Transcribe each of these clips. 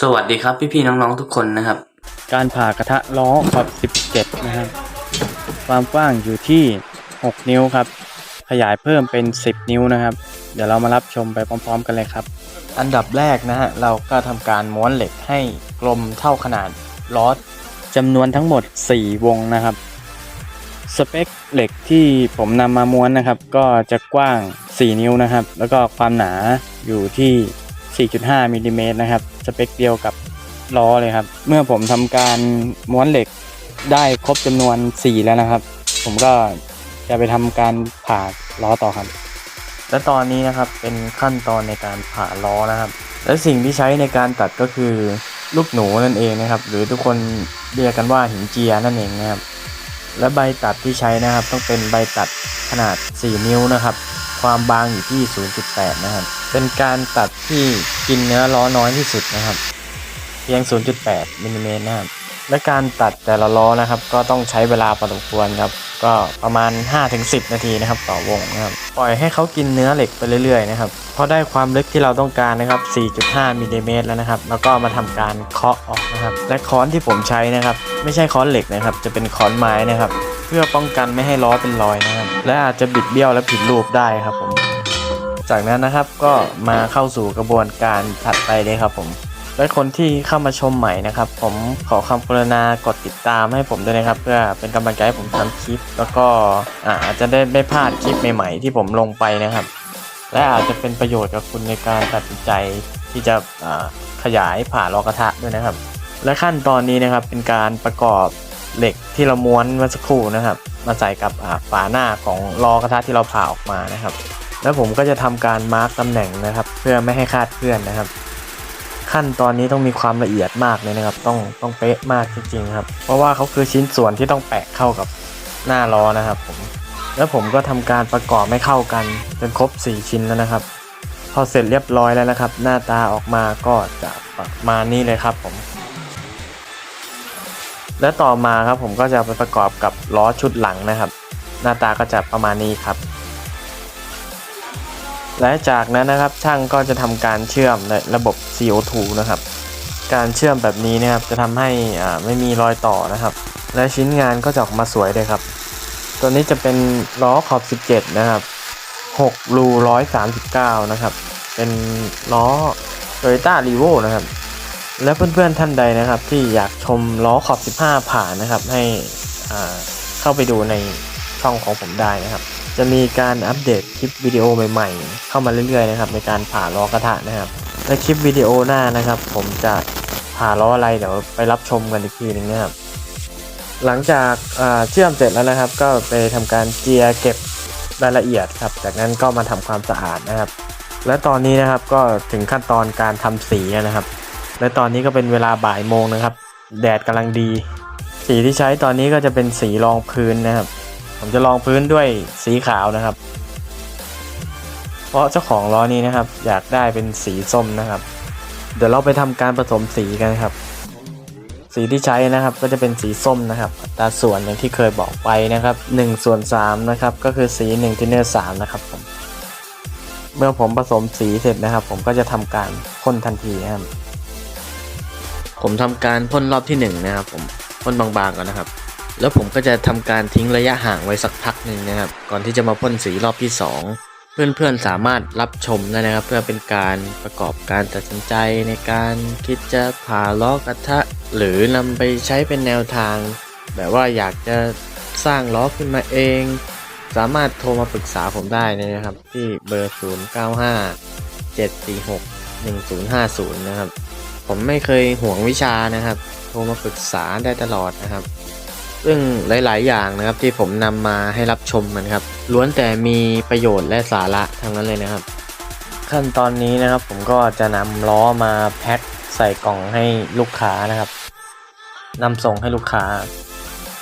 สวัสดีครับพี่ๆน้องๆทุกคนนะครับ การผ่ากระทะล้อขอบ17 นะครับ ความกว้างอยู่ที่ 6 นิ้วครับ ขยายเพิ่มเป็น 10 นิ้วนะครับ เดี๋ยวเรามารับชมไปพร้อม ๆ กันเลยครับ อันดับแรกนะฮะเราก็ทำการม้วนเหล็กให้กลมเท่าขนาดล้อจำนวนทั้งหมด 4 วงนะครับ สเปคเหล็กที่ผมนำมาม้วนนะครับ ก็จะกว้าง 4 นิ้วนะครับ แล้วก็ความหนาอยู่ที่ 4.5มิลลิเมตรนะครับ สเปคเดียวกับล้อเลยครับ เมื่อผมทำการม้วนเหล็กได้ครบจำนวน 4 แล้วนะครับ ผมก็จะไปทำการผ่าล้อต่อครับ และตอนนี้นะครับเป็นขั้นตอนในการผ่าล้อนะครับ และสิ่งที่ใช้ในการตัดก็คือลูกหนูนั่นเองนะครับ หรือทุกคนเรียกกันว่าหินเจียนั่นเองนะครับ และใบตัดที่ใช้นะครับ ต้องเป็นใบตัดขนาด 4 นิ้วนะครับ ความบางอยู่ที่ 0.8 นะครับ เป็นการตัดที่กินเนื้อล้อน้อยที่สุดนะครับ เพียง 0.8มิลลิเมตรนะครับและการตัดแต่ละล้อนะครับ ก็ต้องใช้เวลาพอสมควรครับ ก็ประมาณ 5-10 นาทีนะครับ ต่อวงนะครับ ปล่อยให้เขากินเนื้อเหล็กไปเรื่อยๆนะครับพอได้ความลึกที่เราต้องการนะครับ 4.5มิลลิเมตรแล้วนะครับ แล้วก็มาทำการเคาะออกนะครับ และค้อนที่ผมใช้นะครับ ไม่ใช่ค้อนเหล็กนะครับ จะเป็นค้อนไม้นะครับ เพื่อป้องกันไม่ให้ล้อเป็นรอยนะครับ และอาจจะบิดเบี้ยวและผิดรูปได้ครับผม จากนั้นนะครับก็มาเข้าสู่กระบวนการถัดไปเลยครับผมและคนที่เข้ามาชมใหม่นะครับ ผมขอคำกรุณากดติดตามให้ผมด้วยนะครับ เพื่อเป็นกำลังใจให้ผมทำคลิป แล้วก็อาจจะได้ไม่พลาดคลิปใหม่ ๆ ที่ผมลงไปนะครับ และอาจจะเป็นประโยชน์กับคุณในการตัดสินใจที่จะขยายผ่าลอกระทะด้วยนะครับ และขั้นตอนนี้นะครับเป็นการประกอบเหล็กที่เราม้วนเมื่อสักครู่นะครับ มาใส่กับฝาหน้าของลอกระทะที่เราผ่าออกมานะครับ แล้วผมก็จะทำการมาร์กตำแหน่งนะครับ เพื่อไม่ให้คาดเคลื่อนนะครับ ขั้นตอนนี้ต้องมีความละเอียดมากเลยนะครับ ต้องต้องเป๊ะมากจริงๆครับ เพราะว่าเขาคือชิ้นส่วนที่ต้องแปะเข้ากับหน้าล้อนะครับผมแล้วผมก็ทำการประกอบให้เข้ากันจนครบ 4 ชิ้นแล้วนะครับ พอเสร็จเรียบร้อยแล้วนะครับ หน้าตาออกมาก็จะประมาณนี้เลยครับผม และต่อมาครับผมก็จะไปประกอบกับล้อชุดหลังนะครับ หน้าตาก็จะประมาณนี้ครับ และจากนั้นนะครับช่างก็จะทำการเชื่อมในระบบ CO2 นะครับ การเชื่อมแบบนี้นะครับจะทำให้อ่าไม่มีรอยต่อนะครับ และชิ้นงานก็จะออกมาสวยเลยครับ ตัวนี้จะเป็นล้อขอบ 17 นะครับ 6 รู 139 นะครับ เป็นล้อ Toyota r e v o นะครับ และเพื่อนๆท่านใดนะครับ ที่อยากชมล้อขอบ 15 ผ่านนะครับ ให้อ่าเข้าไปดูในช่องของผมได้นะครับ จะมีการอัปเดตคลิปวิดีโอใหม่ๆ เข้ามาเรื่อยๆนะครับในการผ่าล้อกระทะนะครับและคลิปวิดีโอหน้านะครับ ผมจะผ่าล้ออะไรเดี๋ยวไปรับชมกันอีกทีหนึงนะครับ หลังจากเชื่อมเสร็จแล้วนะครับ ก็ไปทำการเจียเก็บรายละเอียดครับ จากนั้นก็มาทำความสะอาดนะครับ และตอนนี้นะครับก็ถึงขั้นตอนการทำสีนะครับ และตอนนี้ก็เป็นเวลาบ่ายโมงนะครับ แดดกำลังดี สีที่ใช้ตอนนี้ก็จะเป็นสีรองพื้นนะครับ ผมจะรองพื้นด้วยสีขาวนะครับ เพราะเจ้าของล้อนี้นะครับ อยากได้เป็นสีส้มนะครับ เดี๋ยวเราไปทำการผสมสีกันครับ สีที่ใช้นะครับก็จะเป็นสีส้มนะครับตาส่วนอย่างที่เคยบอกไปนะครับ1ส่วน3นะครับก็คือสี1ที่เนื้อ3นะครับผมเมื่อผมผสมสีเสร็จนะครับ ผมก็จะทำการพ่นทันทีนะครับผมทำการพ่นรอบที่หนึ่งนะครับผมพ่นบางๆก่อนนะครับ แล้วผมก็จะทำการทิ้งระยะห่างไว้สักพักหนึ่งนะครับ ก่อนที่จะมาพ่นสีรอบที่ 2 เพื่อนๆสามารถรับชมได้นะครับ เพื่อเป็นการประกอบการตัดสินใจในการคิดจะผ่าล้อกระทะ หรือนำไปใช้เป็นแนวทาง แบบว่าอยากจะสร้างล้อขึ้นมาเอง สามารถโทรมาปรึกษาผมได้นะครับ ที่เบอร์ 095 746 1050 นะครับ ผมไม่เคยห่วงวิชานะครับ โทรมาปรึกษาได้ตลอดนะครับ ซึ่งหลาย ๆ อย่างนะครับที่ผมนำมาให้รับชมกันครับล้วนแต่มีประโยชน์และสาระทั้งนั้นเลยนะครับ ขั้นตอนนี้นะครับผมก็จะนำล้อมาแพ็คใส่กล่องให้ลูกค้านะครับนำส่งให้ลูกค้า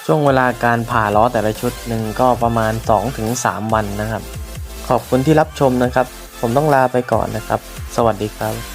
ช่วงเวลาการผ่าล้อแต่ละชุดหนึ่งก็ประมาณ 2-3 วันนะครับ ขอบคุณที่รับชมนะครับ ผมต้องลาไปก่อนนะครับ สวัสดีครับ